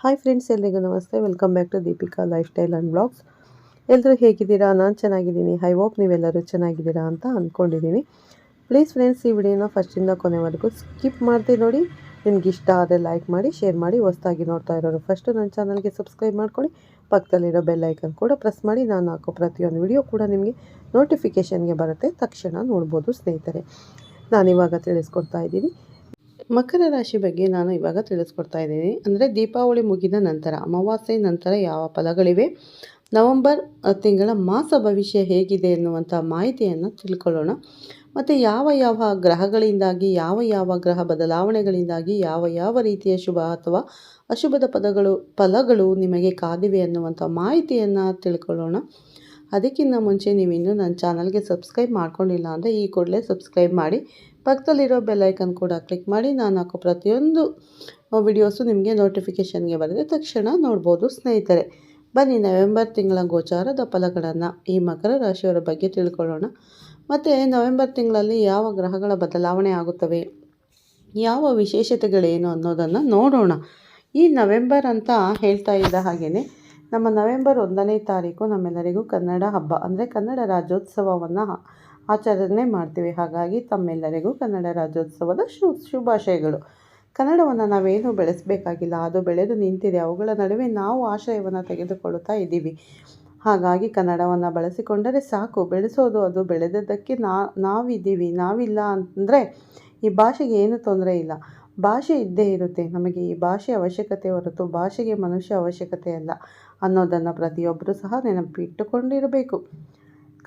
Hi friends ಎಲ್ರಿಗೂ ನಮಸ್ತೆ. Welcome back to Deepika lifestyle and blogs ಎಲ್ಲರೂ ಹೇಗಿದ್ದೀರಾ? ನಾನು ಚೆನ್ನಾಗಿದ್ದೀನಿ. ಐ ಹೋಪ್ ನೀವೆಲ್ಲರೂ ಚೆನ್ನಾಗಿದ್ದೀರಾ ಅಂತ ಅಂದ್ಕೊಂಡಿದ್ದೀನಿ ಪ್ಲೀಸ್ ಫ್ರೆಂಡ್ಸ್ ಈ ವಿಡಿಯೋನ ಫಸ್ಟಿಂದ ಕೊನೆವರೆಗೂ ಸ್ಕಿಪ್ ಮಾಡಿದೆ ನೋಡಿ. ನಿಮ್ಗೆ ಇಷ್ಟ ಆದರೆ ಲೈಕ್ ಮಾಡಿ ಶೇರ್ ಮಾಡಿ, ಹೊಸ್ದಾಗಿ ನೋಡ್ತಾ ಇರೋರು ಫಸ್ಟು ನನ್ನ ಚಾನಲ್ಗೆ ಸಬ್ಸ್ಕ್ರೈಬ್ ಮಾಡ್ಕೊಳ್ಳಿ. ಪಕ್ಕದಲ್ಲಿರೋ ಬೆಲ್ ಐಕನ್ ಕೂಡ ಪ್ರೆಸ್ ಮಾಡಿ. ನಾನು ಹಾಕೋ ಪ್ರತಿಯೊಂದು ವಿಡಿಯೋ ಕೂಡ ನಿಮಗೆ ನೋಟಿಫಿಕೇಷನ್ಗೆ ಬರುತ್ತೆ. ತಕ್ಷಣ ನೋಡ್ಬೋದು ಸ್ನೇಹಿತರೆ. ನಾನಿವಾಗ ತಿಳಿಸ್ಕೊಡ್ತಾ ಇದ್ದೀನಿ. ಮಕರ ರಾಶಿ ಬಗ್ಗೆ ನಾನು ಇವಾಗ ತಿಳಿಸ್ಕೊಡ್ತಾ ಇದ್ದೀನಿ. ಅಂದರೆ ದೀಪಾವಳಿ ಮುಗಿದ ನಂತರ, ಅಮಾವಾಸ್ಯೆ ನಂತರ ಯಾವ ಫಲಗಳಿವೆ? ನವಂಬರ್ ತಿಂಗಳ ಮಾಸ ಭವಿಷ್ಯ ಹೇಗಿದೆ ಎನ್ನುವಂಥ ಮಾಹಿತಿಯನ್ನು ತಿಳ್ಕೊಳ್ಳೋಣ. ಮತ್ತು ಯಾವ ಯಾವ ಗ್ರಹಗಳಿಂದಾಗಿ, ಯಾವ ಯಾವ ಗ್ರಹ ಬದಲಾವಣೆಗಳಿಂದಾಗಿ, ಯಾವ ಯಾವ ರೀತಿಯ ಶುಭ ಅಥವಾ ಅಶುಭದ ಪದಗಳು, ಫಲಗಳು ನಿಮಗೆ ಕಾದಿವೆ ಅನ್ನುವಂಥ ಮಾಹಿತಿಯನ್ನು ತಿಳ್ಕೊಳ್ಳೋಣ. ಅದಕ್ಕಿಂತ ಮುಂಚೆ ನೀವಿನ್ನೂ ನನ್ನ ಚಾನಲ್ಗೆ ಸಬ್ಸ್ಕ್ರೈಬ್ ಮಾಡ್ಕೊಂಡಿಲ್ಲ ಅಂದರೆ ಈ ಕೂಡಲೇ ಸಬ್ಸ್ಕ್ರೈಬ್ ಮಾಡಿ. ಪಕ್ಕದಲ್ಲಿರೋ ಬೆಲ್ಲೈಕನ್ ಕೂಡ ಕ್ಲಿಕ್ ಮಾಡಿ ನಾನು ಹಾಕೋ ಪ್ರತಿಯೊಂದು ವಿಡಿಯೋಸು ನಿಮಗೆ ನೋಟಿಫಿಕೇಷನ್ಗೆ ಬರೆದ ತಕ್ಷಣ ನೋಡ್ಬೋದು ಸ್ನೇಹಿತರೆ. ಬನ್ನಿ ನವೆಂಬರ್ ತಿಂಗಳ ಗೋಚಾರದ ಫಲಗಳನ್ನು ಈ ಮಕರ ರಾಶಿಯವರ ಬಗ್ಗೆ ತಿಳ್ಕೊಳ್ಳೋಣ. ಮತ್ತು ನವೆಂಬರ್ ತಿಂಗಳಲ್ಲಿ ಯಾವ ಗ್ರಹಗಳ ಬದಲಾವಣೆ ಆಗುತ್ತವೆ? ಯಾವ ವಿಶೇಷತೆಗಳೇನು ಅನ್ನೋದನ್ನು ನೋಡೋಣ. ಈ ನವೆಂಬರ್ ಅಂತ ಹೇಳ್ತಾ ಇದ್ದ ಹಾಗೆಯೇ ನಮ್ಮ ನವೆಂಬರ್ ಒಂದನೇ ತಾರೀಕು ನಮ್ಮೆಲ್ಲರಿಗೂ ಕನ್ನಡ ಹಬ್ಬ, ಅಂದರೆ ಕನ್ನಡ ರಾಜ್ಯೋತ್ಸವವನ್ನು ಆಚರಣೆ ಮಾಡ್ತೀವಿ. ಹಾಗಾಗಿ ತಮ್ಮೆಲ್ಲರಿಗೂ ಕನ್ನಡ ರಾಜ್ಯೋತ್ಸವದ ಶು, ಶುಭಾಶಯಗಳು. ಕನ್ನಡವನ್ನು ನಾವೇನು ಬೆಳೆಸಬೇಕಾಗಿಲ್ಲ. ಅದು ಬೆಳೆದು ನಿಂತಿದೆ. ಅವುಗಳ ನಡುವೆ ನಾವು ಆಶ್ರಯವನ್ನು ತೆಗೆದುಕೊಳ್ಳುತ್ತಾ ಇದ್ದೀವಿ. ಹಾಗಾಗಿ ಕನ್ನಡವನ್ನು ಬಳಸಿಕೊಂಡರೆ ಸಾಕು. ಬೆಳೆಸೋದು ಅದು. ಬೆಳೆದದ್ದಕ್ಕೆ ನಾ, ನಾವಿದ್ದೀವಿ. ನಾವಿಲ್ಲ ಅಂತಂದರೆ ಈ ಭಾಷೆಗೆ ಏನು ತೊಂದರೆ ಇಲ್ಲ. ಭಾಷೆ ಇದ್ದೇ ಇರುತ್ತೆ. ನಮಗೆ ಈ ಭಾಷೆ ಅವಶ್ಯಕತೆ ಹೊರತು ಭಾಷೆಗೆ ಮನುಷ್ಯ ಅವಶ್ಯಕತೆ ಅಲ್ಲ ಅನ್ನೋದನ್ನು ಪ್ರತಿಯೊಬ್ಬರೂ ಸಹ ನೆನಪಿಟ್ಟುಕೊಂಡಿರಬೇಕು.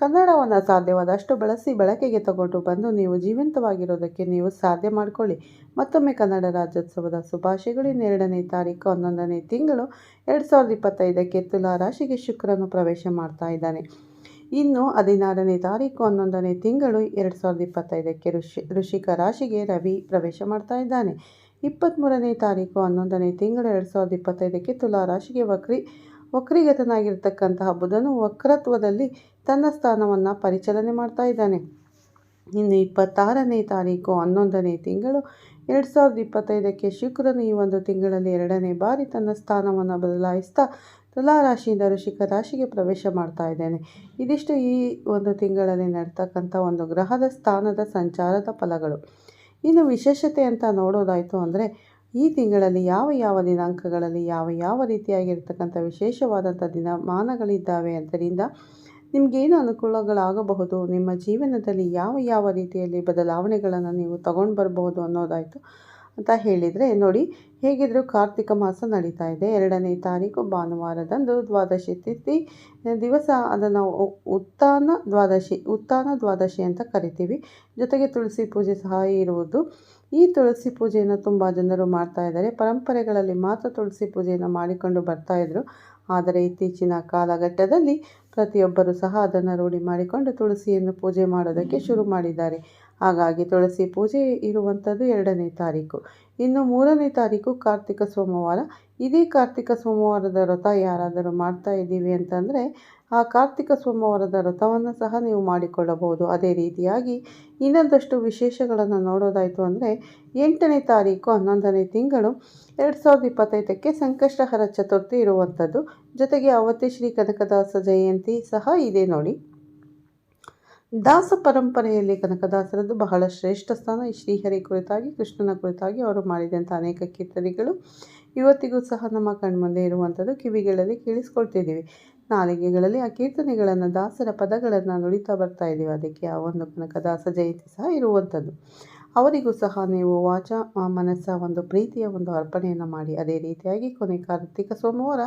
ಕನ್ನಡವನ್ನು ಸಾಧ್ಯವಾದಷ್ಟು ಬಳಸಿ ಬಳಕೆಗೆ ತಗೊಂಡು ಬಂದು ನೀವು ಜೀವಂತವಾಗಿರೋದಕ್ಕೆ ನೀವು ಸಾಧ್ಯ ಮಾಡಿಕೊಳ್ಳಿ. ಮತ್ತೊಮ್ಮೆ ಕನ್ನಡ ರಾಜ್ಯೋತ್ಸವದ ಶುಭಾಶಯಗಳು. ಎರಡನೇ ತಾರೀಕು ಹನ್ನೊಂದನೇ ತಿಂಗಳು ಎರಡು ಸಾವಿರದ ಇಪ್ಪತ್ತೈದಕ್ಕೆ ತುಲಾ ರಾಶಿಗೆ ಶುಕ್ರನು ಪ್ರವೇಶ ಮಾಡ್ತಾ ಇದ್ದಾನೆ. ಇನ್ನು ಹದಿನಾರನೇ ತಾರೀಕು ಹನ್ನೊಂದನೇ ತಿಂಗಳು ಎರಡು ಸಾವಿರದ ಇಪ್ಪತ್ತೈದಕ್ಕೆ ಋಷಿ, ಋಷಿಕ ರಾಶಿಗೆ ರವಿ ಪ್ರವೇಶ ಮಾಡ್ತಾ ಇದ್ದಾನೆ. ಇಪ್ಪತ್ತ್ಮೂರನೇ ತಾರೀಕು ಹನ್ನೊಂದನೇ ತಿಂಗಳು ಎರಡು ಸಾವಿರದ ಇಪ್ಪತ್ತೈದಕ್ಕೆ ತುಲಾ ರಾಶಿಗೆ ವಕ್ರಿ ವಕ್ರೀಗತನಾಗಿರ್ತಕ್ಕಂತಹ ಬುಧನು ವಕ್ರತ್ವದಲ್ಲಿ ತನ್ನ ಸ್ಥಾನವನ್ನು ಪರಿಚಲನೆ ಮಾಡ್ತಾ ಇದ್ದಾನೆ. ಇನ್ನು ಇಪ್ಪತ್ತಾರನೇ ತಾರೀಕು ಹನ್ನೊಂದನೇ ತಿಂಗಳು ಎರಡು ಸಾವಿರದ ಇಪ್ಪತ್ತೈದಕ್ಕೆ ಶುಕ್ರನು ಈ ಒಂದು ತಿಂಗಳಲ್ಲಿ ಎರಡನೇ ಬಾರಿ ತನ್ನ ಸ್ಥಾನವನ್ನು ಬದಲಾಯಿಸ್ತಾ ತುಲಾ ರಾಶಿಯಿಂದ ಋಷಿಕ ರಾಶಿಗೆ ಪ್ರವೇಶ ಮಾಡ್ತಾ ಇದ್ದೇನೆ. ಇದಿಷ್ಟು ಈ ಒಂದು ತಿಂಗಳಲ್ಲಿ ನಡ್ತಕ್ಕಂಥ ಒಂದು ಗ್ರಹದ ಸ್ಥಾನದ ಸಂಚಾರದ ಫಲಗಳು. ಇನ್ನು ವಿಶೇಷತೆ ಅಂತ ನೋಡೋದಾಯಿತು ಅಂದರೆ ಈ ತಿಂಗಳಲ್ಲಿ ಯಾವ ಯಾವ ದಿನಾಂಕಗಳಲ್ಲಿ ಯಾವ ಯಾವ ರೀತಿಯಾಗಿರ್ತಕ್ಕಂಥ ವಿಶೇಷವಾದಂಥ ದಿನಮಾನಗಳಿದ್ದಾವೆ ಅದರಿಂದ ನಿಮಗೇನು ಅನುಕೂಲಗಳಾಗಬಹುದು, ನಿಮ್ಮ ಜೀವನದಲ್ಲಿ ಯಾವ ಯಾವ ರೀತಿಯಲ್ಲಿ ಬದಲಾವಣೆಗಳನ್ನು ನೀವು ತಗೊಂಡು ಬರಬಹುದು ಅನ್ನೋದಾಯಿತು. ಅಂತ ಹೇಳಿದರೆ, ನೋಡಿ ಹೇಗಿದ್ದರೂ ಕಾರ್ತಿಕ ಮಾಸ ನಡೀತಾ ಇದೆ. ಎರಡನೇ ತಾರೀಕು ಭಾನುವಾರದಂದು ದ್ವಾದಶಿ ತಿಥಿ. ದಿವಸ ಅದನ್ನು ಉತ್ತಾನ ದ್ವಾದಶಿ ಉತ್ತಾನ ದ್ವಾದಶಿ ಅಂತ ಕರಿತೀವಿ. ಜೊತೆಗೆ ತುಳಸಿ ಪೂಜೆ ಸಹ ಇರುವುದು. ಈ ತುಳಸಿ ಪೂಜೆಯನ್ನು ತುಂಬ ಜನರು ಮಾಡ್ತಾ ಇದ್ದಾರೆ. ಪರಂಪರೆಗಳಲ್ಲಿ ಮಾತ್ರ ತುಳಸಿ ಪೂಜೆಯನ್ನು ಮಾಡಿಕೊಂಡು ಬರ್ತಾಯಿದ್ರು ಆದರೆ ಇತ್ತೀಚಿನ ಕಾಲಘಟ್ಟದಲ್ಲಿ ಪ್ರತಿಯೊಬ್ಬರು ಸಹ ಅದನ್ನು ರೂಢಿ ಮಾಡಿಕೊಂಡು ತುಳಸಿಯನ್ನು ಪೂಜೆ ಮಾಡೋದಕ್ಕೆ ಶುರು ಮಾಡಿದ್ದಾರೆ. ಹಾಗಾಗಿ ತುಳಸಿ ಪೂಜೆ ಇರುವಂಥದ್ದು ಎರಡನೇ ತಾರೀಕು. ಇನ್ನು ಮೂರನೇ ತಾರೀಕು ಕಾರ್ತಿಕ ಸೋಮವಾರ. ಇದೇ ಕಾರ್ತಿಕ ಸೋಮವಾರದ ವ್ರತ ಯಾರಾದರೂ ಮಾಡ್ತಾ ಇದ್ದೀವಿ ಅಂತಂದರೆ, ಆ ಕಾರ್ತಿಕ ಸೋಮವಾರದ ವ್ರತವನ್ನು ಸಹ ನೀವು ಮಾಡಿಕೊಳ್ಳಬಹುದು. ಅದೇ ರೀತಿಯಾಗಿ ಇನ್ನೊಂದಷ್ಟು ವಿಶೇಷಗಳನ್ನು ನೋಡೋದಾಯಿತು ಅಂದರೆ, ಎಂಟನೇ ತಾರೀಕು ಹನ್ನೊಂದನೇ ತಿಂಗಳು ಎರಡು ಸಾವಿರದ ಇಪ್ಪತ್ತೈದಕ್ಕೆ ಸಂಕಷ್ಟಹರ ಚತುರ್ಥಿ ಇರುವಂಥದ್ದು. ಜೊತೆಗೆ ಅವತ್ತೇ ಶ್ರೀ ಕನಕದಾಸ ಜಯಂತಿ ಸಹ ಇದೆ ನೋಡಿ. ದಾಸ ಪರಂಪರೆಯಲ್ಲಿ ಕನಕದಾಸರದ್ದು ಬಹಳ ಶ್ರೇಷ್ಠ ಸ್ಥಾನ. ಈ ಶ್ರೀಹರಿ ಕುರಿತಾಗಿ, ಕೃಷ್ಣನ ಕುರಿತಾಗಿ ಅವರು ಮಾಡಿದಂಥ ಅನೇಕ ಕೀರ್ತನೆಗಳು ಇವತ್ತಿಗೂ ಸಹ ನಮ್ಮ ಕಣ್ಮುಂದೆ ಇರುವಂಥದ್ದು ಕಿವಿಗಳಲ್ಲಿ ಕೇಳಿಸ್ಕೊಳ್ತಿದ್ದೀವಿ. ನಾಲಿಗೆಗಳಲ್ಲಿ ಆ ಕೀರ್ತನೆಗಳನ್ನು, ದಾಸರ ಪದಗಳನ್ನು ನುಡಿತಾ ಬರ್ತಾ ಇದ್ದೀವಿ. ಅದಕ್ಕೆ ಆ ಒಂದು ಕನಕದಾಸ ಜಯಂತಿ ಸಹ ಇರುವಂಥದ್ದು. ಅವರಿಗೂ ಸಹ ನೀವು ವಾಚ ಮನಸ್ಸ, ಒಂದು ಪ್ರೀತಿಯ ಒಂದು ಅರ್ಪಣೆಯನ್ನು ಮಾಡಿ. ಅದೇ ರೀತಿಯಾಗಿ ಕೊನೆ ಕಾರ್ತಿಕ ಸೋಮವಾರ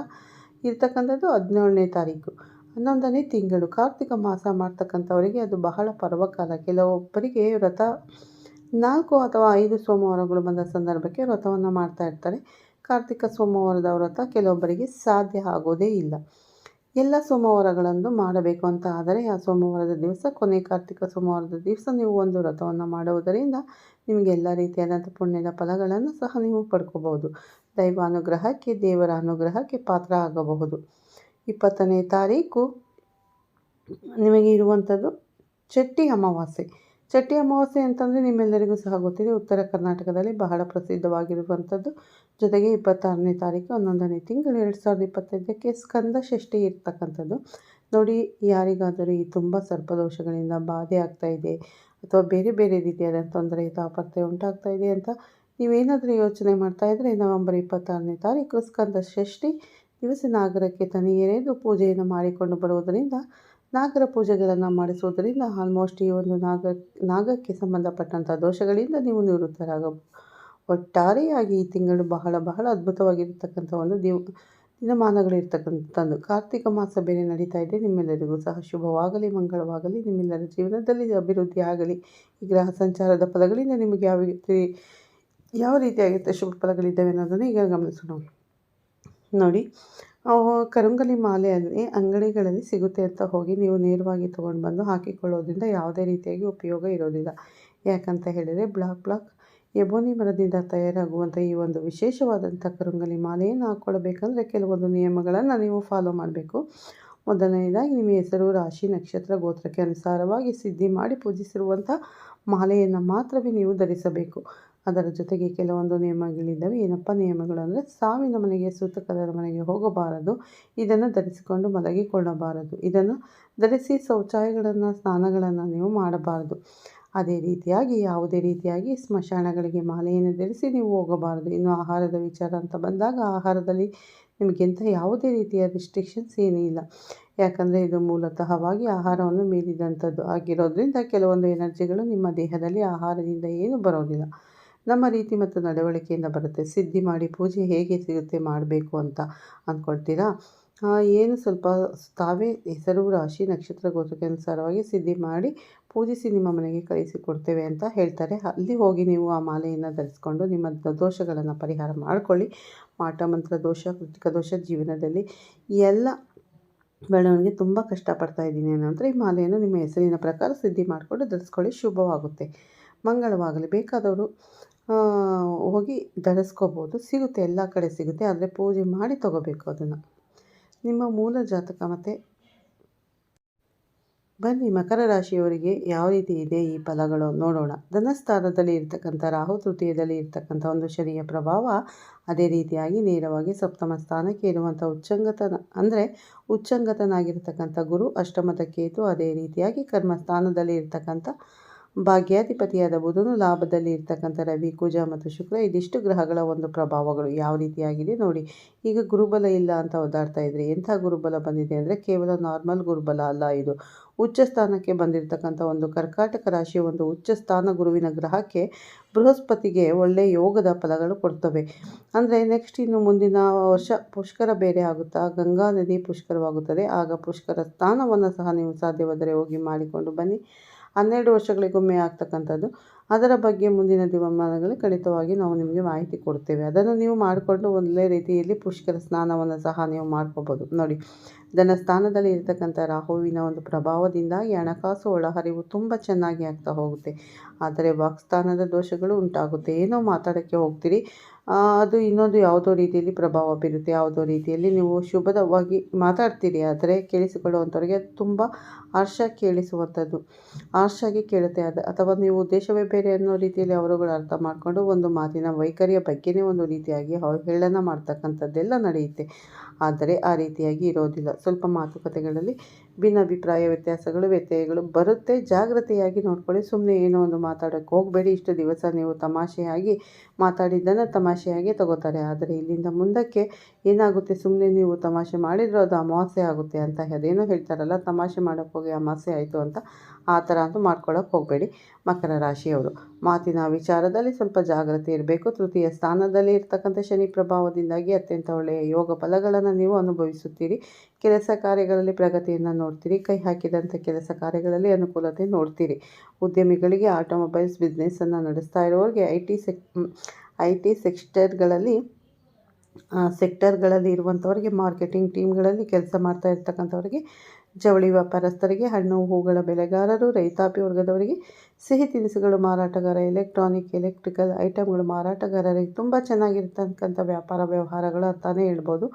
ಇರ್ತಕ್ಕಂಥದ್ದು ಹದಿನೇಳನೇ ತಾರೀಕು. ಹನ್ನೊಂದನೇ ತಿಂಗಳು ಕಾರ್ತಿಕ ಮಾಸ ಮಾಡ್ತಕ್ಕಂಥವರಿಗೆ ಅದು ಬಹಳ ಪರ್ವಕಾಲ. ಕೆಲವೊಬ್ಬರಿಗೆ ವ್ರತ ನಾಲ್ಕು ಅಥವಾ ಐದು ಸೋಮವಾರಗಳು ಬಂದ ಸಂದರ್ಭಕ್ಕೆ ವ್ರತವನ್ನು ಮಾಡ್ತಾ ಇರ್ತಾರೆ. ಕಾರ್ತಿಕ ಸೋಮವಾರದ ವ್ರತ ಕೆಲವೊಬ್ಬರಿಗೆ ಸಾಧ್ಯ ಆಗೋದೇ ಇಲ್ಲ. ಎಲ್ಲ ಸೋಮವಾರಗಳನ್ನು ಮಾಡಬೇಕು ಅಂತ ಆದರೆ ಆ ಸೋಮವಾರದ ದಿವಸ, ಕೊನೆ ಕಾರ್ತಿಕ ಸೋಮವಾರದ ದಿವಸ ನೀವು ಒಂದು ವ್ರತವನ್ನು ಮಾಡುವುದರಿಂದ ನಿಮಗೆ ಎಲ್ಲ ರೀತಿಯಾದಂಥ ಪುಣ್ಯದ ಫಲಗಳನ್ನು ಸಹ ನೀವು ಪಡ್ಕೋಬಹುದು. ದೈವಾನುಗ್ರಹಕ್ಕೆ, ದೇವರ ಅನುಗ್ರಹಕ್ಕೆ ಪಾತ್ರ ಆಗಬಹುದು. ಇಪ್ಪತ್ತನೇ ತಾರೀಕು ನಿಮಗೆ ಇರುವಂಥದ್ದು ಚಟ್ಟಿ ಅಮಾವಾಸ್ಯೆ. ಚಟ್ಟಿ ಅಮಾವಾಸ್ಯೆ ಅಂತಂದರೆ ನಿಮ್ಮೆಲ್ಲರಿಗೂ ಸಹ ಗೊತ್ತಿದೆ, ಉತ್ತರ ಕರ್ನಾಟಕದಲ್ಲಿ ಬಹಳ ಪ್ರಸಿದ್ಧವಾಗಿರುವಂಥದ್ದು. ಜೊತೆಗೆ ಇಪ್ಪತ್ತಾರನೇ ತಾರೀಕು ಹನ್ನೊಂದನೇ ತಿಂಗಳು ಎರಡು ಸಾವಿರದ ಇಪ್ಪತ್ತೈದಕ್ಕೆ ಸ್ಕಂದ ಷಷ್ಠಿ ಇರ್ತಕ್ಕಂಥದ್ದು. ನೋಡಿ, ಯಾರಿಗಾದರೂ ಈ ತುಂಬ ಸರ್ಪದೋಷಗಳಿಂದ ಬಾಧೆ ಆಗ್ತಾ ಇದೆ ಅಥವಾ ಬೇರೆ ಬೇರೆ ರೀತಿಯಾದ ತೊಂದರೆ ತಾಪತ್ರೆ ಉಂಟಾಗ್ತಾ ಇದೆ ಅಂತ ನೀವೇನಾದರೂ ಯೋಚನೆ ಮಾಡ್ತಾಯಿದ್ರೆ ನವಂಬರ್ ಇಪ್ಪತ್ತಾರನೇ ತಾರೀಕು ಸ್ಕಂದ ಷಷ್ಠಿ ದಿವಸ ನಾಗರಕ್ಕೆ ತನಿಯೆರೆದು ಪೂಜೆಯನ್ನು ಮಾಡಿಕೊಂಡು ಬರುವುದರಿಂದ ನಾಗರ ಪೂಜೆಗಳನ್ನು ಮಾಡಿಸುವುದರಿಂದ ಆಲ್ಮೋಸ್ಟ್ ಈ ಒಂದು ನಾಗ, ನಾಗಕ್ಕೆ ಸಂಬಂಧಪಟ್ಟಂಥ ದೋಷಗಳಿಂದ ನೀವು ನಿವೃತ್ತರಾಗಬಹುದು ಒಟ್ಟಾರೆಯಾಗಿ ಈ ತಿಂಗಳು ಬಹಳ ಬಹಳ ಅದ್ಭುತವಾಗಿರತಕ್ಕಂಥ ಒಂದು ದಿವ, ದಿನಮಾನಗಳಿರ್ತಕ್ಕಂಥದ್ದು. ಕಾರ್ತಿಕ ಮಾಸ ಬೇರೆ ನಡೀತಾ ಇದೆ. ನಿಮ್ಮೆಲ್ಲರಿಗೂ ಸಹ ಶುಭವಾಗಲಿ, ಮಂಗಳವಾಗಲಿ. ನಿಮ್ಮೆಲ್ಲರ ಜೀವನದಲ್ಲಿ ಅಭಿವೃದ್ಧಿ ಆಗಲಿ. ಈ ಗ್ರಹ ಸಂಚಾರದ ಫಲಗಳಿಂದ ನಿಮಗೆ ಯಾವ ರೀತಿ, ಯಾವ ರೀತಿಯಾಗಿರುತ್ತೆ ಶುಭ ಫಲಗಳಿದ್ದಾವೆ ಅನ್ನೋದನ್ನು ಈಗ ಗಮನಿಸೋಣ. ನೋಡಿ. ಕರುಂಗಲಿ ಮಾಲೆ ಅಲ್ಲಿ ಅಂಗಡಿಗಳಲ್ಲಿ ಸಿಗುತ್ತೆ ಅಂತ ಹೋಗಿ ನೀವು ನೇರವಾಗಿ ತೊಗೊಂಡು ಬಂದು ಹಾಕಿಕೊಳ್ಳೋದ್ರಿಂದ ಯಾವುದೇ ರೀತಿಯಾಗಿ ಉಪಯೋಗ ಇರೋದಿಲ್ಲ. ಯಾಕಂತ ಹೇಳಿದರೆ ಬ್ಲಾಕ್ ಬ್ಲಾಕ್ ಎಬೋನಿ ಮರದಿಂದ ತಯಾರಾಗುವಂಥ ಈ ಒಂದು ವಿಶೇಷವಾದಂಥ ಕರುಂಗಲಿ ಮಾಲೆಯನ್ನು ಹಾಕ್ಕೊಳ್ಬೇಕಂದ್ರೆ ಕೆಲವೊಂದು ನಿಯಮಗಳನ್ನು ನೀವು ಫಾಲೋ ಮಾಡಬೇಕು. ಮೊದಲನೆಯದಾಗಿ ನಿಮ್ಮ ಹೆಸರು, ರಾಶಿ, ನಕ್ಷತ್ರ, ಗೋತ್ರಕ್ಕೆ ಅನುಸಾರವಾಗಿ ಸಿದ್ಧಿ ಮಾಡಿ ಪೂಜಿಸಿರುವಂಥ ಮಾಲೆಯನ್ನು ಮಾತ್ರವೇ ನೀವು ಧರಿಸಬೇಕು. ಅದರ ಜೊತೆಗೆ ಕೆಲವೊಂದು ನಿಯಮಗಳಿದ್ದಾವೆ. ಏನಪ್ಪ ನಿಯಮಗಳು ಅಂದರೆ ಸಾವಿನ ಮನೆಗೆ ಸೂತಕದ ಮನೆಗೆ ಹೋಗಬಾರದು. ಇದನ್ನು ಧರಿಸಿಕೊಂಡು ಮಲಗಿಕೊಳ್ಳಬಾರದು. ಇದನ್ನು ಧರಿಸಿ ಶೌಚಾಲಯಗಳನ್ನು, ಸ್ನಾನಗಳನ್ನು ನೀವು ಮಾಡಬಾರದು. ಅದೇ ರೀತಿಯಾಗಿ, ಯಾವುದೇ ರೀತಿಯಾಗಿ ಸ್ಮಶಾನಗಳಿಗೆ ಮಾಲೆಯನ್ನು ಧರಿಸಿ ನೀವು ಹೋಗಬಾರದು. ಇನ್ನು ಆಹಾರದ ವಿಚಾರ ಅಂತ ಬಂದಾಗ ಆಹಾರದಲ್ಲಿ ನಿಮಗೆಂಥ ಯಾವುದೇ ರೀತಿಯ ರಿಸ್ಟ್ರಿಕ್ಷನ್ಸ್ ಏನೂ ಇಲ್ಲ. ಯಾಕಂದರೆ ಇದು ಮೂಲತಃವಾಗಿ ಆಹಾರವನ್ನು ಮೀರಿದಂಥದ್ದು ಆಗಿರೋದ್ರಿಂದ ಕೆಲವೊಂದು ಎನರ್ಜಿಗಳು ನಿಮ್ಮ ದೇಹದಲ್ಲಿ ಆಹಾರದಿಂದ ಏನು ಬರೋದಿಲ್ಲ. ನಮ್ಮ ರೀತಿ ಮತ್ತು ನಡವಳಿಕೆಯಿಂದ ಬರುತ್ತೆ. ಸಿದ್ಧಿ ಮಾಡಿ ಪೂಜೆ ಹೇಗೆ ಸಿಗುತ್ತೆ ಮಾಡಬೇಕು ಅಂತ ಅಂದ್ಕೊಳ್ತೀರಾ? ಏನು ಸ್ವಲ್ಪ ತಾವೇ ಹೆಸರು, ರಾಶಿ, ನಕ್ಷತ್ರ ಗೋತ್ರಕ್ಕೆ ಅನುಸಾರವಾಗಿ ಸಿದ್ಧಿ ಮಾಡಿ ಪೂಜಿಸಿ ನಿಮ್ಮ ಮನೆಗೆ ಕಳಿಸಿಕೊಡ್ತೇವೆ ಅಂತ ಹೇಳ್ತಾರೆ. ಅಲ್ಲಿ ಹೋಗಿ ನೀವು ಆ ಮಾಲೆಯನ್ನು ಧರಿಸ್ಕೊಂಡು ನಿಮ್ಮ ದೋಷಗಳನ್ನು ಪರಿಹಾರ ಮಾಡಿಕೊಳ್ಳಿ. ಮಾಟ ಮಂತ್ರ, ದೋಷ, ಕೃತಿಕ ದೋಷ ಜೀವನದಲ್ಲಿ ಎಲ್ಲ ಬೆಳವಣಿಗೆ ತುಂಬ ಕಷ್ಟಪಡ್ತಾ ಇದ್ದೀನಿ ಅನ್ನೋಂದ್ರೆ ಈ ಮಾಲೆಯನ್ನು ನಿಮ್ಮ ಹೆಸರಿನ ಪ್ರಕಾರ ಸಿದ್ಧಿ ಮಾಡಿಕೊಂಡು ಧರಿಸ್ಕೊಳ್ಳಿ. ಶುಭವಾಗುತ್ತೆ. ಮಂಗಳವಾಗಲಿ. ಬೇಕಾದವರು ಹೋಗಿ ಧರಿಸ್ಕೋಬೋದು. ಸಿಗುತ್ತೆ, ಎಲ್ಲ ಕಡೆ ಸಿಗುತ್ತೆ. ಆದರೆ ಪೂಜೆ ಮಾಡಿ ತಗೋಬೇಕು ಅದನ್ನು. ನಿಮ್ಮ ಮೂಲ ಜಾತಕ ಮತ್ತು ಬನ್ನಿ, ಮಕರ ರಾಶಿಯವರಿಗೆ ಯಾವ ರೀತಿ ಇದೆ ಈ ಫಲಗಳು ನೋಡೋಣ. ಧನಸ್ಥಾನದಲ್ಲಿ ಇರ್ತಕ್ಕಂಥ ರಾಹು ತೃತೀಯದಲ್ಲಿ ಇರ್ತಕ್ಕಂಥ ಒಂದು ಶನಿಯ ಪ್ರಭಾವ ಅದೇ ರೀತಿಯಾಗಿ ನೇರವಾಗಿ ಸಪ್ತಮ ಸ್ಥಾನಕ್ಕೆ ಇರುವಂಥ ಉಚ್ಚಂಗತನ, ಅಂದರೆ ಉಚ್ಚಂಗತನಾಗಿರ್ತಕ್ಕಂಥ ಗುರು ಅಷ್ಟಮದ ಕೇತು ಅದೇ ರೀತಿಯಾಗಿ ಕರ್ಮಸ್ಥಾನದಲ್ಲಿ ಇರ್ತಕ್ಕಂಥ ಭಾಗ್ಯಾಧಿಪತಿಯಾದ ಬುಧನು ಲಾಭದಲ್ಲಿ ಇರ್ತಕ್ಕಂಥ ರವಿ, ಕುಜ ಮತ್ತು ಶುಕ್ರ ಇದಿಷ್ಟು ಗ್ರಹಗಳ ಒಂದು ಪ್ರಭಾವಗಳು. ಯಾವ ರೀತಿಯಾಗಿದೆ ನೋಡಿ. ಈಗ ಗುರುಬಲ ಇಲ್ಲ ಅಂತ ಓದಾಡ್ತಾ ಇದ್ರಿ. ಎಂಥ ಗುರುಬಲ ಬಂದಿದೆ ಅಂದರೆ ಕೇವಲ ನಾರ್ಮಲ್ ಗುರುಬಲ ಅಲ್ಲ ಇದು. ಉಚ್ಚ ಸ್ಥಾನಕ್ಕೆ ಬಂದಿರತಕ್ಕಂಥ ಒಂದು ಕರ್ಕಾಟಕ ರಾಶಿಯ ಒಂದು ಉಚ್ಚ ಸ್ಥಾನ ಗುರುವಿನ ಗ್ರಹಕ್ಕೆ ಬೃಹಸ್ಪತಿಗೆ ಒಳ್ಳೆಯ ಯೋಗದ ಫಲಗಳು ಕೊಡ್ತವೆ. ಅಂದರೆ ನೆಕ್ಸ್ಟ್ ಇನ್ನು ಮುಂದಿನ ವರ್ಷ ಪುಷ್ಕರ ಬೇರೆ ಆಗುತ್ತಾ? ಗಂಗಾ ನದಿ ಪುಷ್ಕರವಾಗುತ್ತದೆ. ಆಗ ಪುಷ್ಕರ ಸ್ಥಾನವನ್ನು ಸಹ ನೀವು ಸಾಧ್ಯವಾದರೆ ಹೋಗಿ ಮಾಡಿಕೊಂಡು ಬನ್ನಿ. ಹನ್ನೆರಡು ವರ್ಷಗಳಿಗೊಮ್ಮೆ ಆಗ್ತಕ್ಕಂಥದ್ದು. ಅದರ ಬಗ್ಗೆ ಮುಂದಿನ ದಿವಮಾನಗಳಲ್ಲಿ ಖಂಡಿತವಾಗಿ ನಾವು ನಿಮಗೆ ಮಾಹಿತಿ ಕೊಡ್ತೇವೆ. ಅದನ್ನು ನೀವು ಮಾಡಿಕೊಂಡು ಒಳ್ಳೆ ರೀತಿಯಲ್ಲಿ ಪುಷ್ಕರ ಸ್ನಾನವನ್ನು ಸಹ ನೀವು ಮಾಡ್ಕೋಬೋದು. ನೋಡಿ ಧನ ಸ್ಥಾನದಲ್ಲಿ ಇರತಕ್ಕಂಥ ರಾಹುವಿನ ಒಂದು ಪ್ರಭಾವದಿಂದಾಗಿ ಹಣಕಾಸು ಒಳಹರಿವು ತುಂಬ ಚೆನ್ನಾಗಿ ಆಗ್ತಾ ಹೋಗುತ್ತೆ. ಆದರೆ ವಾಕ್ಸ್ಥಾನದ ದೋಷಗಳು ಉಂಟಾಗುತ್ತೆ. ಏನೋ ಮಾತಾಡೋಕ್ಕೆ ಹೋಗ್ತೀರಿ. ಅದು ಇನ್ನೊಂದು ಯಾವುದೋ ರೀತಿಯಲ್ಲಿ ಪ್ರಭಾವ ಬೀರುತ್ತೆ, ಯಾವುದೋ ರೀತಿಯಲ್ಲಿ ನೀವು ಶುಭದವಾಗಿ ಮಾತಾಡ್ತೀರಿ, ಆದರೆ ಕೇಳಿಸಿಕೊಳ್ಳುವಂಥವ್ರಿಗೆ ತುಂಬ ಹರ್ಷ ಕೇಳಿಸುವಂಥದ್ದು. ಹರ್ಷಾಗಿ ಕೇಳುತ್ತೆ, ಅದು, ಅಥವಾ ನೀವು ಉದ್ದೇಶವೇ ಬೇರೆ ಅನ್ನೋ ರೀತಿಯಲ್ಲಿ ಅವರುಗಳು ಅರ್ಥ ಮಾಡಿಕೊಂಡು ಒಂದು ಮಾತಿನ ವೈಖರಿಯ ಬಗ್ಗೆನೇ ಒಂದು ರೀತಿಯಾಗಿ ಹೇಳನ ಮಾಡ್ತಕ್ಕಂಥದ್ದೆಲ್ಲ ನಡೆಯುತ್ತೆ. ಆದರೆ ಆ ರೀತಿಯಾಗಿ ಇರೋದಿಲ್ಲ. ಸ್ವಲ್ಪ ಮಾತುಕತೆಗಳಲ್ಲಿ ಭಿನ್ನಾಭಿಪ್ರಾಯ ವ್ಯತ್ಯಾಸಗಳು, ವ್ಯತ್ಯಯಗಳು ಬರುತ್ತೆ. ಜಾಗ್ರತೆಯಾಗಿ ನೋಡ್ಕೊಳ್ಳಿ. ಸುಮ್ಮನೆ ಏನೋ ಒಂದು ಮಾತಾಡೋಕ್ಕೆ ಹೋಗಬೇಡಿ. ಇಷ್ಟು ದಿವಸ ನೀವು ತಮಾಷೆಯಾಗಿ ಮಾತಾಡಿದ್ದನ್ನು ತಮಾಷೆಯಾಗಿ ತಗೋತಾರೆ. ಆದರೆ ಇಲ್ಲಿಂದ ಮುಂದಕ್ಕೆ ಏನಾಗುತ್ತೆ? ಸುಮ್ಮನೆ ನೀವು ತಮಾಷೆ ಮಾಡಿದರೂ ಅದು ಅಮಾವಾಸ್ಯೆ ಆಗುತ್ತೆ ಅಂತ, ಅದೇನೋ ಹೇಳ್ತಾರಲ್ಲ, ತಮಾಷೆ ಮಾಡೋಕ್ಕೋಗಿ ಅಮಾವಾಸ್ಯೆ ಆಯಿತು ಅಂತ ಆ ಥರ ಅಂತೂ ಮಾಡ್ಕೊಳ್ಳೋಕೆ ಹೋಗಬೇಡಿ. ಮಕರ ರಾಶಿಯವರು, ಮಾತಿನ ವಿಚಾರದಲ್ಲಿ ಸ್ವಲ್ಪ ಜಾಗ್ರತೆ ಇರಬೇಕು. ತೃತೀಯ ಸ್ಥಾನದಲ್ಲಿ ಇರ್ತಕ್ಕಂಥ ಶನಿ ಪ್ರಭಾವದಿಂದಾಗಿ ಅತ್ಯಂತ ಒಳ್ಳೆಯ ಯೋಗ ಫಲಗಳನ್ನು ನೀವು ಅನುಭವಿಸುತ್ತೀರಿ. ಕೆಲಸ ಕಾರ್ಯಗಳಲ್ಲಿ ಪ್ರಗತಿಯನ್ನು ನೋಡ್ತೀರಿ. ಕೈ ಹಾಕಿದಂಥ ಕೆಲಸ ಕಾರ್ಯಗಳಲ್ಲಿ ಅನುಕೂಲತೆ ನೋಡ್ತೀರಿ. ಉದ್ಯಮಿಗಳಿಗೆ ಆಟೋಮೊಬೈಲ್ಸ್ ಬಿಸ್ನೆಸ್ಸನ್ನು ನಡೆಸ್ತಾ ಇರೋರಿಗೆ I T sec I T ಸೆಕ್ಟರ್ಗಳಲ್ಲಿ ಸೆಕ್ಟರ್ಗಳಲ್ಲಿ ಇರುವಂಥವ್ರಿಗೆ, ಮಾರ್ಕೆಟಿಂಗ್ ಟೀಮ್ಗಳಲ್ಲಿ ಕೆಲಸ ಮಾಡ್ತಾ ಇರ್ತಕ್ಕಂಥವ್ರಿಗೆ ಜವಳಿ ವ್ಯಾಪಾರಸ್ಥರಿಗೆ ಹಣ್ಣು ಹೂಗಳ ಬೆಳೆಗಾರರು ರೈತಾಪಿ ವರ್ಗದವರಿಗೆ ಸಿಹಿ ತಿನಿಸುಗಳು, ಮಾರಾಟಗಾರ, ಎಲೆಕ್ಟ್ರಾನಿಕ್, ಎಲೆಕ್ಟ್ರಿಕಲ್ ಐಟಮ್ಗಳು ಮಾರಾಟಗಾರರಿಗೆ ತುಂಬ ಚೆನ್ನಾಗಿರ್ತಕ್ಕಂಥ ವ್ಯಾಪಾರ ವ್ಯವಹಾರಗಳು ಅಂತಲೇ ಹೇಳ್ಬೋದು.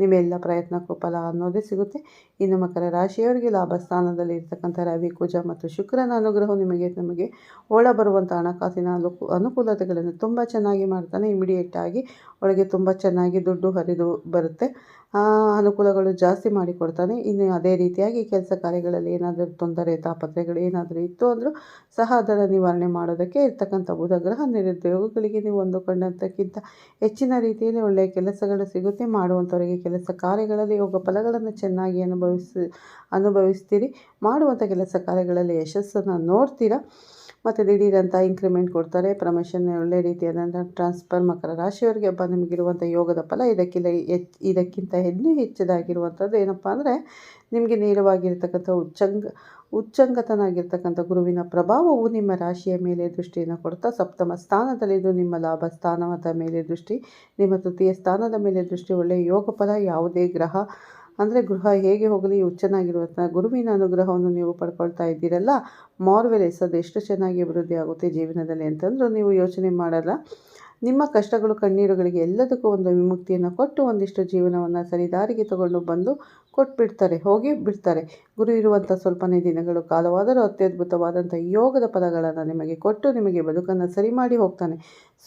ನಿಮ್ಮೆಲ್ಲ ಪ್ರಯತ್ನಕ್ಕೂ ಫಲ ಅನ್ನೋದೇ ಸಿಗುತ್ತೆ. ಇನ್ನು ಮಕರ ರಾಶಿಯವರಿಗೆ ಲಾಭ ಸ್ಥಾನದಲ್ಲಿ ಇರ್ತಕ್ಕಂಥ ರವಿ, ಕುಜ ಮತ್ತು ಶುಕ್ರನ ಅನುಗ್ರಹ ನಿಮಗೆ, ನಮಗೆ ಒಳ ಬರುವಂಥ ಹಣಕಾಸಿನ ಅನುಕು, ಅನುಕೂಲತೆಗಳನ್ನು ತುಂಬ ಚೆನ್ನಾಗಿ ಮಾಡ್ತಾನೆ ಇಮಿಡಿಯೇಟ್ ಆಗಿ ಒಳಗೆ ತುಂಬ ಚೆನ್ನಾಗಿ ದುಡ್ಡು ಹರಿದು ಬರುತ್ತೆ. ಅನುಕೂಲಗಳು ಜಾಸ್ತಿ ಮಾಡಿಕೊಡ್ತಾನೆ. ಇನ್ನು ಅದೇ ರೀತಿಯಾಗಿ ಕೆಲಸ ಕಾರ್ಯಗಳಲ್ಲಿ ಏನಾದರೂ ತೊಂದರೆ ತಾಪತ್ರೆಗಳು ಏನಾದರೂ ಇತ್ತು ಅಂದರೂ ಸಹ ಅದರ ನಿವಾರಣೆ ಮಾಡೋದಕ್ಕೆ ಇರ್ತಕ್ಕಂಥ ಬುಧಗ್ರಹ ನಿರುದ್ಯೋಗಗಳಿಗೆ ನೀವು ಅಂದುಕೊಂಡಂತಕ್ಕಿಂತ ಹೆಚ್ಚಿನ ರೀತಿಯಲ್ಲಿ ಒಳ್ಳೆಯ ಕೆಲಸಗಳು ಸಿಗುತ್ತೆ. ಮಾಡುವಂಥವರಿಗೆ ಕೆಲಸ ಕಾರ್ಯಗಳಲ್ಲಿ ಯೋಗ ಫಲಗಳನ್ನು ಚೆನ್ನಾಗಿ ಅನುಭವಿಸಿ, ಅನುಭವಿಸ್ತೀರಿ. ಮಾಡುವಂಥ ಕೆಲಸ ಕಾರ್ಯಗಳಲ್ಲಿ ಯಶಸ್ಸನ್ನು ನೋಡ್ತೀರಾ? ಮತ್ತು ದಿಢೀರಂಥ ಇನ್ಕ್ರಿಮೆಂಟ್ ಕೊಡ್ತಾರೆ. ಪ್ರಮೋಷನ್ ಒಳ್ಳೆ ರೀತಿಯಾದಂಥ ಟ್ರಾನ್ಸ್ಫರ್ ಮಕರ ರಾಶಿಯವರಿಗೆ ಹಬ್ಬ ನಿಮಗಿರುವಂಥ ಯೋಗದ ಫಲ ಇದಕ್ಕಿಲ್ಲ ಇದಕ್ಕಿಂತ ಇನ್ನೂ ಹೆಚ್ಚದಾಗಿರುವಂಥದ್ದು ಏನಪ್ಪ ಅಂದರೆ ನಿಮಗೆ ನೇರವಾಗಿರ್ತಕ್ಕಂಥ ಉಚ್ಚಂಗ ಉಚ್ಚಂಗತನಾಗಿರ್ತಕ್ಕಂಥ ಗುರುವಿನ ಪ್ರಭಾವವು ನಿಮ್ಮ ರಾಶಿಯ ಮೇಲೆ ದೃಷ್ಟಿಯನ್ನು ಕೊಡ್ತಾ ಸಪ್ತಮ ಸ್ಥಾನದಲ್ಲಿದ್ದು ನಿಮ್ಮ ಲಾಭ ಸ್ಥಾನದ ಮೇಲೆ ದೃಷ್ಟಿ, ನಿಮ್ಮ ತೃತೀಯ ಸ್ಥಾನದ ಮೇಲೆ ದೃಷ್ಟಿ, ಒಳ್ಳೆಯ ಯೋಗ ಫಲ, ಯಾವುದೇ ಗ್ರಹ, ಅಂದರೆ ಗೃಹ ಹೇಗೆ ಹೋಗಲಿ ಉಚ್ಚನಾಗಿರುವಂಥ ಗುರುವಿನ ಅನುಗ್ರಹವನ್ನು ನೀವು ಪಡ್ಕೊಳ್ತಾ ಇದ್ದೀರಲ್ಲ ಮಾರ್ವೆಲೆಸ್ ಅದು ಎಷ್ಟು ಚೆನ್ನಾಗಿ ಅಭಿವೃದ್ಧಿ ಆಗುತ್ತೆ ಜೀವನದಲ್ಲಿ ಅಂತಂದರೂ ನೀವು ಯೋಚನೆ ಮಾಡಲ್ಲ. ನಿಮ್ಮ ಕಷ್ಟಗಳು, ಕಣ್ಣೀರುಗಳಿಗೆ ಎಲ್ಲದಕ್ಕೂ ಒಂದು ವಿಮುಕ್ತಿಯನ್ನು ಕೊಟ್ಟು ಒಂದಿಷ್ಟು ಜೀವನವನ್ನು ಸರಿದಾರಿಗೆ ತಗೊಂಡು ಬಂದು ಕೊಟ್ಬಿಡ್ತಾರೆ, ಹೋಗಿ ಬಿಡ್ತಾರೆ. ಗುರು ಇರುವಂಥ ಸ್ವಲ್ಪನೇ ದಿನಗಳು ಕಾಲವಾದರೂ ಅತ್ಯದ್ಭುತವಾದಂಥ ಯೋಗದ ಪದಗಳನ್ನು ನಿಮಗೆ ಕೊಟ್ಟು ನಿಮಗೆ ಬದುಕನ್ನು ಸರಿ ಮಾಡಿ ಹೋಗ್ತಾನೆ.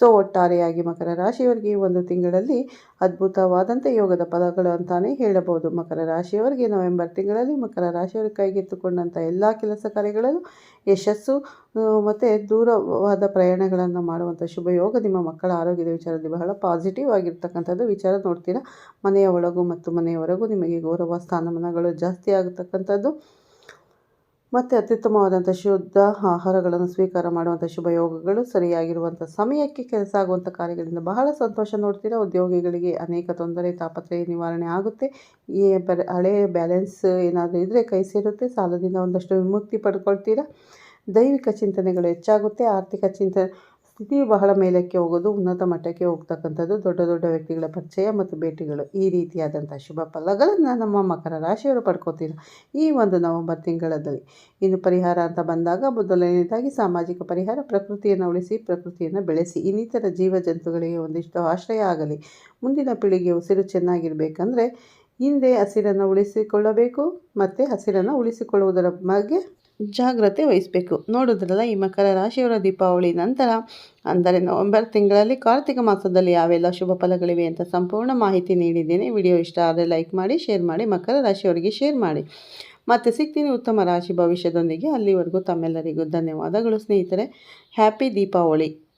ಸೊ ಒಟ್ಟಾರೆಯಾಗಿ ಮಕರ ರಾಶಿಯವರಿಗೆ ಒಂದು ತಿಂಗಳಲ್ಲಿ ಅದ್ಭುತವಾದಂಥ ಯೋಗದ ಪದಗಳು ಅಂತಲೇ ಹೇಳಬಹುದು. ಮಕರ ರಾಶಿಯವರಿಗೆ ನವೆಂಬರ್ ತಿಂಗಳಲ್ಲಿ ಮಕರ ರಾಶಿಯವರಿಗೆ ಕೈಗೆತ್ತುಕೊಂಡಂಥ ಎಲ್ಲ ಕೆಲಸ ಕಾರ್ಯಗಳಲ್ಲೂ ಯಶಸ್ಸು ಮತ್ತು ದೂರವಾದ ಪ್ರಯಾಣಗಳನ್ನು ಮಾಡುವಂಥ ಶುಭ ಯೋಗ ನಿಮ್ಮ ಮಕ್ಕಳ ಆರೋಗ್ಯದ ವಿಚಾರದಲ್ಲಿ ಬಹಳ ಪಾಸಿಟಿವ್ ಆಗಿರ್ತಕ್ಕಂಥದ್ದು. ವಿಚಾರ ನೋಡ್ತೀರಾ? ಮನೆಯ ಒಳಗೂ ಮತ್ತು ಮನೆಯವರೆಗೂ ನಿಮಗೆ ಗೌರವ, ಸ್ಥಾನಮಾನಗಳು ಜಾಸ್ತಿ ಆಗತಕ್ಕಂಥದ್ದು. ಮತ್ತು ಅತ್ಯುತ್ತಮವಾದಂಥ ಶುದ್ಧ ಆಹಾರಗಳನ್ನು ಸ್ವೀಕಾರ ಮಾಡುವಂಥ ಶುಭಯೋಗಗಳು ಸರಿಯಾಗಿರುವಂಥ ಸಮಯಕ್ಕೆ ಕೆಲಸ ಆಗುವಂಥ ಕಾರ್ಯಗಳಿಂದ ಬಹಳ ಸಂತೋಷ ನೋಡ್ತೀರಾ. ಉದ್ಯೋಗಿಗಳಿಗೆ ಅನೇಕ ತೊಂದರೆ, ತಾಪತ್ರಯ ನಿವಾರಣೆ ಆಗುತ್ತೆ. ಈ ಹಳೆ ಬ್ಯಾಲೆನ್ಸ್ ಏನಾದರೂ ಇದ್ದರೆ ಕೈ ಸೇರುತ್ತೆ, ಸಾಲದಿಂದ ಒಂದಷ್ಟು ವಿಮುಕ್ತಿ ಪಡ್ಕೊಳ್ತೀರಾ. ದೈವಿಕ ಚಿಂತನೆಗಳು ಹೆಚ್ಚಾಗುತ್ತೆ, ಆರ್ಥಿಕ ಚಿಂತನೆ ಸ್ಥಿತಿಯು ಬಹಳ ಮೇಲಕ್ಕೆ ಹೋಗೋದು, ಉನ್ನತ ಮಟ್ಟಕ್ಕೆ ಹೋಗ್ತಕ್ಕಂಥದ್ದು ದೊಡ್ಡ ದೊಡ್ಡ ವ್ಯಕ್ತಿಗಳ ಪರಿಚಯ ಮತ್ತು ಭೇಟಿಗಳು. ಈ ರೀತಿಯಾದಂಥ ಶುಭ ಫಲಗಳನ್ನು ನಮ್ಮ ಮಕರ ರಾಶಿಯವರು ಪಡ್ಕೋತೀರ ಈ ಒಂದು ನವಂಬರ್ ತಿಂಗಳಲ್ಲಿ. ಇನ್ನು ಪರಿಹಾರ ಅಂತ ಬಂದಾಗ ಮೊದಲನೇದಾಗಿ ಸಾಮಾಜಿಕ ಪರಿಹಾರ, ಪ್ರಕೃತಿಯನ್ನು ಉಳಿಸಿ, ಪ್ರಕೃತಿಯನ್ನು ಬೆಳೆಸಿ. ಇನ್ನಿತರ ಜೀವ ಜಂತುಗಳಿಗೆ ಒಂದಿಷ್ಟು ಆಶ್ರಯ ಆಗಲಿ. ಮುಂದಿನ ಪೀಳಿಗೆ ಉಸಿರು ಚೆನ್ನಾಗಿರಬೇಕಂದ್ರೆ ಹಿಂದೆ ಹಸಿರನ್ನು ಉಳಿಸಿಕೊಳ್ಳಬೇಕು, ಮತ್ತು ಹಸಿರನ್ನು ಉಳಿಸಿಕೊಳ್ಳುವುದರ ಬಗ್ಗೆ ಜಾಗ್ರತೆ ವಹಿಸಬೇಕು. ನೋಡಿದ್ರಲ್ಲ, ಈ ಮಕರ ರಾಶಿಯವರ ದೀಪಾವಳಿ ನಂತರ, ಅಂದರೆ ನವೆಂಬರ್ ತಿಂಗಳಲ್ಲಿ ಕಾರ್ತಿಕ ಮಾಸದಲ್ಲಿ ಯಾವೆಲ್ಲ ಶುಭ ಫಲಗಳಿವೆ ಅಂತ ಸಂಪೂರ್ಣ ಮಾಹಿತಿ ನೀಡಿದ್ದೇನೆ. ವಿಡಿಯೋ ಇಷ್ಟ ಆದರೆ ಲೈಕ್ ಮಾಡಿ, ಶೇರ್ ಮಾಡಿ, ಮಕರ ರಾಶಿಯವರಿಗೆ ಶೇರ್ ಮಾಡಿ. ಮತ್ತು ಸಿಗ್ತೀನಿ ಉತ್ತಮ ರಾಶಿ ಭವಿಷ್ಯದೊಂದಿಗೆ. ಅಲ್ಲಿವರೆಗೂ ತಮ್ಮೆಲ್ಲರಿಗೂ ಧನ್ಯವಾದಗಳು ಸ್ನೇಹಿತರೆ. ಹ್ಯಾಪಿ ದೀಪಾವಳಿ.